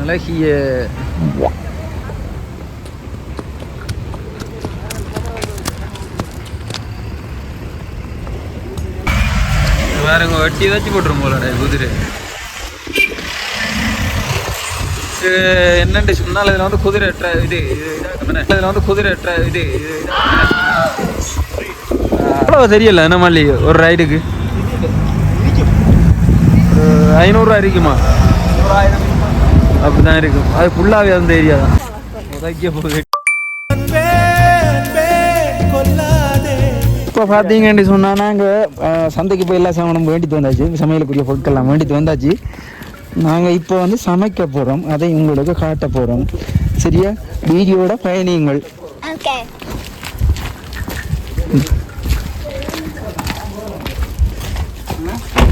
மிளகிய வேறங்க வட்டி ஏதாச்சும் போட்டுரும் போலடா குதிரை. என்னண்டு சொன்னால் இதில் வந்து குதிரை இது. இதில் வந்து குதிரை இது இது அவ்வளோ தெரியல என்ன மாதிரி ஒரு ரைடுக்கு? ஐநூறுரூவா இருக்குமா அப்படிதான் இருக்கும். அது ஃபுல்லாகவே அந்த ஏரியா தான். உதைக்க போகுது. இப்போ பார்த்தீங்கன்னு சொன்னால் நாங்கள் சந்தைக்கு போய் எல்லா சாமானும் வேண்டிட்டு வந்தாச்சு. சமையலுக்குரிய பொருட்கள்லாம் வேண்டிட்டு வந்தாச்சு. நாங்கள் இப்போ வந்து சமைக்க போகிறோம் அதை உங்களுக்கு காட்ட போகிறோம் சரியா? வீடியோட பயணியுங்கள்.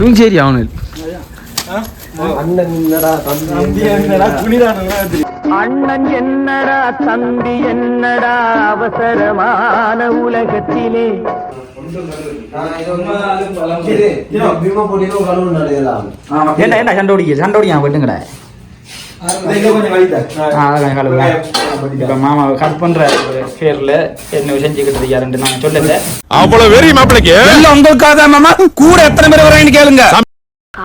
தூங்கி அவனில் அண்ணன் என்னடா தம்பி என்னடா? அவசரமான உலகத்திலே? என்ன என்ன சண்டை ஓடிக்க சண்டை ஓடிக்க வெட்டுங்கடா. இப்போ மாமா கட் பண்ற பேர்ல என்ன செஞ்சுக்கிட்டு யாருன்னு நான் சொல்லல. அவ்வளவு வெறி மாப்பிளைக்கு? உங்களுக்காக மாமா. கூட எத்தனை பேர் வராங்கன்னு கேளுங்க.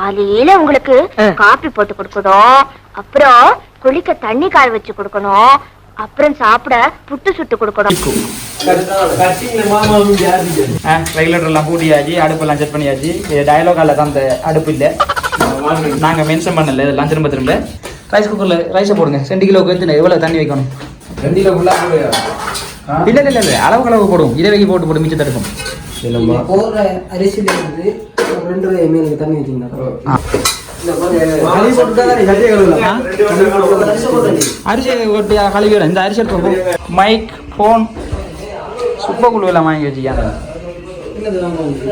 காலையில உங்களுக்கு காபி போட்டு கொடுக்கணும். அப்புறம் குளிக்க தண்ணி காய வச்சு கொடுக்கணும். அப்புறம் சாப்பிட புட்டு சுட்டு கொடுக்கணும். ரெகுலேட்டர் எல்லாம் பூட்டியாச்சு அடுப்பெல்லாம் செட் பண்ணியாச்சு. டயலாக் அல்ல தான் அந்த அடுப்பு இல்லை. நாங்க மென்ஷன் பண்ணல இதெல்லாம் திரும்ப திரும்ப. ரைஸ் குக்கர்ல ரைஸை போடுங்க. ரெண்டு கிலோக்கு எத்தனை எவ்வளவு தண்ணி வைக்கணும்? இல்ல இல்ல இல்ல அளவு அளவு போடும் இதை வைக்க போட்டு போட்டு மிச்சம் தடுக்கும் போடுற அரிசியில ரெண்டு மீனுக்கு தண்ணி அரிசி இந்த அரிசி எடுத்து. மைக் ஃபோன் சுப்பக்குழு எல்லாம் வாங்கி வச்சுக்காங்க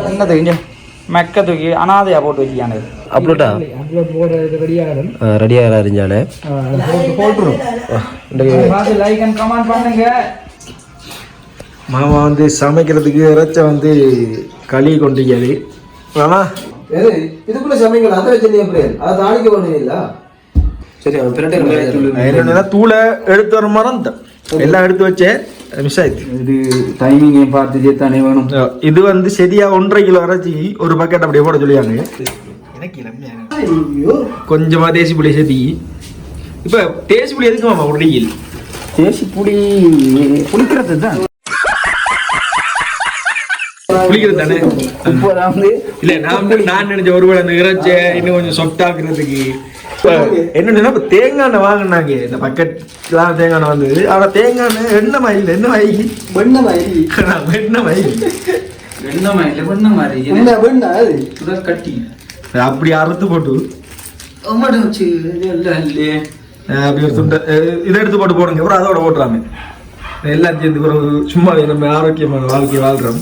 என்னது இங்க மெக்க தூக்கி அனாதையா போட்டு வச்சுக்காங்க அப்லோட்டா ரெடியாக அறிஞ்சானே லைக் அண்ட் கமெண்ட் பண்ணுங்க. மாமா வந்து சமைக்கிறதுக்கு இறைச்ச வந்து களி கொண்டிருக்காது ஆனா எது இதுக்குள்ள சமைக்கல அதை வச்சு நீ எப்படி? அதை தாளிக்க பண்ணுவீங்களா சரி அவன் பிரட்டை என்னன்னா தூளை எடுத்து வர மறந்தேன் எல்லாம் எடுத்து வச்சேன் மிஸ் ஆயிடுச்சு. இது டைமிங்கை பார்த்து சேர்த்தானே வேணும். இது வந்து சரியா ஒன்றரை கிலோ அரைச்சி ஒரு பக்கெட் அப்படியே போட சொல்லியாங்க. கொஞ்சமா தேசி புளி சேர்த்தி இப்ப தேசி புளி எதுக்கு மாமா தேசி புளி புளிக்கிறது தான். புளிக்கிறது தானே? இல்ல நான் நான் நினைச்ச ஒருவேளை அந்த இறைச்ச இன்னும் கொஞ்சம் சொட்டாக்குறதுக்கு என்னன்னா இப்ப தேங்காய் எண்ணெய் வாங்கினாங்க. இந்த பக்கெட்லாம் தேங்காய் எண்ணெய் வந்தது. ஆனா தேங்காய் எண்ணெய் எண்ணெய் மயில் என்ன மயில் வெண்ணெய் மாதிரி என்ன மயில் வெண்ணமா இல்லை வெண்ண மாதிரி என்ன வெண்ணெய் அது. சுடர் கட்டி. அப்படி அறுத்து போட்டு. அம்மாட்ட வச்சு எல்லாம் இல்லையே. அஹ் அப்படி ஒரு துண்டை அஹ் இதை எடுத்து போட்டு போடுங்க. அப்புறம் அதோட போட்டுறாங்க எல்லாம் சேர்ந்து ஒரு சும்மா நம்ம ஆரோக்கியமான வாழ்க்கை வாழ்றோம்.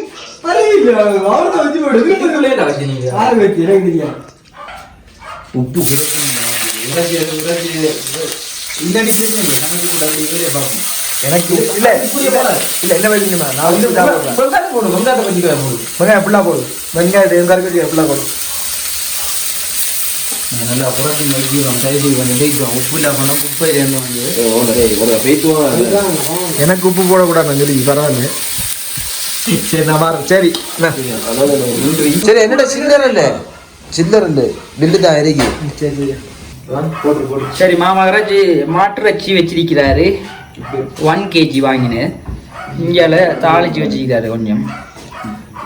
உப்பு எனக்கு இல்ல இல்ல என்ன வைக்கணுமா நான் வந்து. வெங்காயம் போடு வெங்காயத்தை பத்தி போடு. வெங்காயம் எப்படிலாம் போடும் வெங்காயத்தை எங்க இருக்கு எப்படிலாம் போடும் நல்லா புரட்டி தேய்க்கிறோம் உப்பு இல்லை பண்ண உப்பு வந்து எனக்கு உப்பு போடக்கூடாது சொல்லி பரவாயில்ல சரி நான் சரி என்ன? சரி என்னோட சில்லர் இல்ல? சில்லர் இல்ல. பில்லு தான் இறக்கி சரி மாமா இறைச்சி மாட்டு இறைச்சி வச்சிருக்கிறாரு. ஒன் கேஜி வாங்கினேன். இங்கால தாளிச்சு வச்சிருக்காரு கொஞ்சம்.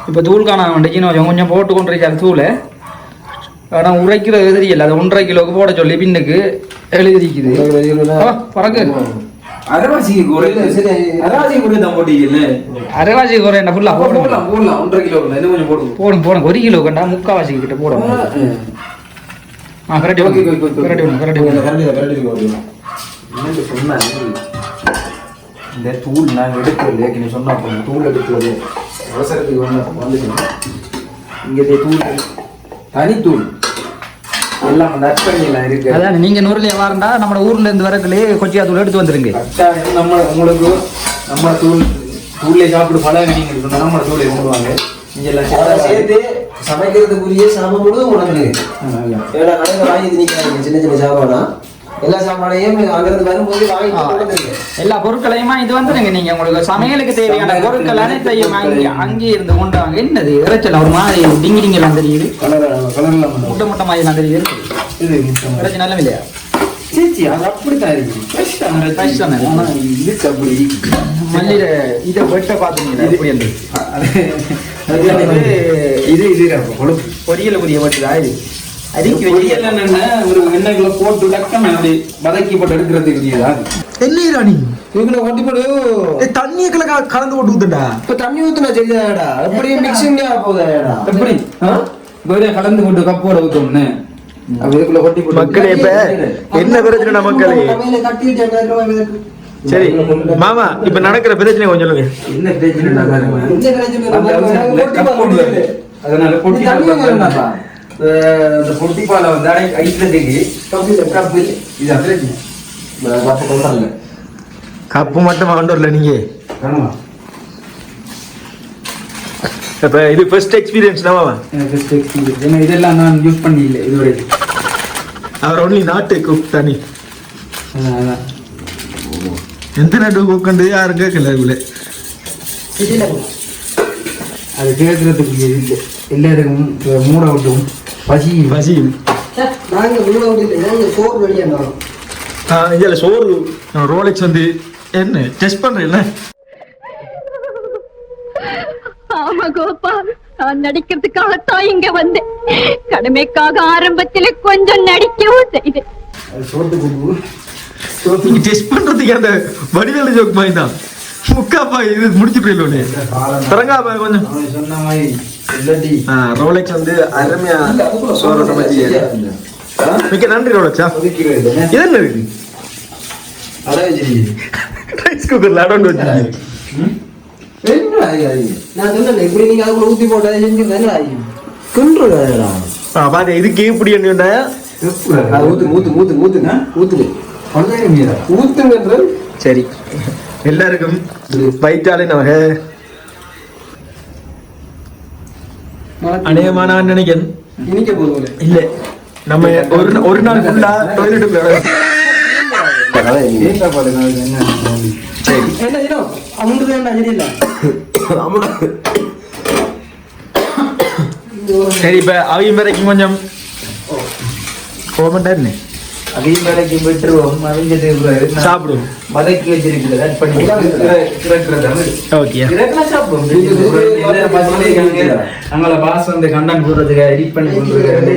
இப்போ தூள் காண வந்துச்சுன்னு கொஞ்சம் கொஞ்சம் போட்டு கொண்டு இருக்காரு தூளை ஆனால் உரைக்கிறது தெரியல அது ஒன்றரை கிலோக்கு போட சொல்லி பின்னுக்கு எழுதிருக்குது. பறக்கு. அரைவாசிக்கு குறையில சரி அரைவாசி கூட தான் போட்டீங்கல்ல? அரைவாசி குறை என்ன ஃபுல்லாக போடலாம் போடலாம். ஒன்றரை கிலோ இன்னும் கொஞ்சம் போடுங்க. போடுங்க ஒரு கிலோ கண்டா முக்கால்வாசி கிட்ட போடுங்க ஆ correct okay, okay, okay. Correct correct கரண்டி கரண்டி போடுவோம் என்னன்னு சொன்னாங்க இந்த தூள் நாங்கள் எடுக்கிறது ஏற்கனவே சொன்னா தூள் எடுக்கிறது அவசரத்துக்கு வந்து வந்துக்கணும். இங்கே தூள். தனித்தூள். எல்லாம் இருக்கு அதான் நீங்க நூறுல வாரண்டா நம்ம ஊர்ல இருந்து வரக்குள்ளே கொச்சியா தூள் எடுத்து வந்துருங்க. நம்ம உங்களுக்கு நம்ம தூள் தூளை சாப்பிட்டு பழக நீங்கள் நம்ம தூளை கொண்டுவாங்க சேர்த்து சமைக்கிறதுக்குரிய சாமான் முழுதும் உணவு ஏன்னா கடையில் வாங்கி நிற்கிறாங்க சின்ன சின்ன சாமானா எல்லா சாமானையும் அங்கிருந்து வரும்போது வாங்கி எல்லா பொருட்களையுமா இது வந்துருங்க நீங்க. உங்களுக்கு சமையலுக்கு தேவையான பொருட்கள் அனைத்தையும் அங்கே அங்கே இருந்து கொண்டு வாங்க. என்னது? இறைச்சல் ஒரு மாதிரி டிங்கி டிங்கி எல்லாம் தெரியுது. முட்டை முட்டை மாதிரி எல்லாம் தெரியுது. இறைச்சி நல்ல இல்லையா சீச்சி அது அப்படித்தான் இருக்கு அப்படி மல்லியில இதை வெட்ட பாத்தீங்களா எப்படி வந்து இது இது பொரியல புரிய வெட்டுதா இது? ஒரு எண்ணெய்க்குள்ள போட்டு டக்கம் அப்படி வதக்கி போட்டு எடுக்கிறதுக்கு இல்லையா என்ன ராணி? இதுக்குள்ள கொட்டி போடு. தண்ணியை கல- கலந்து போட்டு ஊத்துட்டா இப்ப தண்ணி ஊத்துனா சரிதாடா போகுதாடா எப்படி? வேற கலந்து கொண்டு கப்போட ஊத்தோம்னு. அப்ப இதுக்குள்ள கொட்டி போட்டு மக்களே இப்ப என்ன பிரச்சனை மக்களே? சரி மாமா இப்ப நடக்கிற பிரச்சனை கொஞ்சம் சொல்லுங்க. என்ன பிரச்சனை? அதனால பொட்டி இந்த பொட்டி பாலை வந்து அடை ஐஸ்லட்டுக்கு கப்பு இது கொண்டாங்க கப்பு மட்டும் கொண்டு வரல நீங்க இப்ப இது ஃபர்ஸ்ட் எக்ஸ்பீரியன்ஸ் தான் first experience. ஏன்னா இதெல்லாம் நான் யூஸ் பண்ணி இல்லை இதுவரை. அவர் ஒன்லி நாட்டு குக் தனி. எந்த நாட்டு குக்கண்டு யாரும் கேட்கல இவ்வளவு அது கேட்கறதுக்கு இல்லை. எல்லாருக்கும் மூட விட்டும். பசி ஆ, இதுல சோறு ரோலெக்ஸ் வந்து என்ன? டெஸ்ட் பண்றேன் ஆமா கோபால். நான் நடிக்கிறதுக்காகத்தான் இங்க வந்தேன். கடமைக்காக ஆரம்பத்திலே கொஞ்சம் நடிக்கவும் செய்தேன். டெஸ்ட் பண்றதுக்கு அந்த வடிவேலு ஜோக் மாதிரி தான். முக்காப்பா இது முடிச்சு போயிடல தரங்காப்பா கொஞ்சம். சொன்ன மாதிரி ரோலெக்ஸ் வந்து அருமையா சமைச்சு மிக்க நன்றி ரோலெக்ஸா. இது? என்ன வச்சிருக்கீங்க. ரைஸ் குக்கர்ல அடோண்டு வச்சு என்னடா இது? அது? நான் சொன்னேன் இப்படி நீங்க அதுக்குள்ள ஊத்தி போட்டா செஞ்சு தானே ஆகும் கிண்டுறா பாரு இதுக்கு இப்படி என்ன ஊத்து ஊத்து ஊத்து ஊத்துங்க ஊத்துங்க ஊத்துங்கன்றது சரி. எல்லாருக்கும் வயிற்றாலே நமக அநேகமா நான் நினைக்கிறேன் இனிக்க போதும் இல்ல. நம்ம ஒரு ஒரு நாள் ஃபுல்லா என்ன சரி. இப்ப அவையும் வரைக்கும் கொஞ்சம் கோமண்டா என்ன அதையும் வேலைக்கு விட்டுருவோம் அவிஞ்சது சாப்பிடுவோம் வதக்கி வச்சிருக்கிறது கட் பண்ணி சாப்பிடுவோம் அங்கே பாஸ் வந்து கண்டன் போடுறதுக்கு எடிட் பண்ணி கொண்டு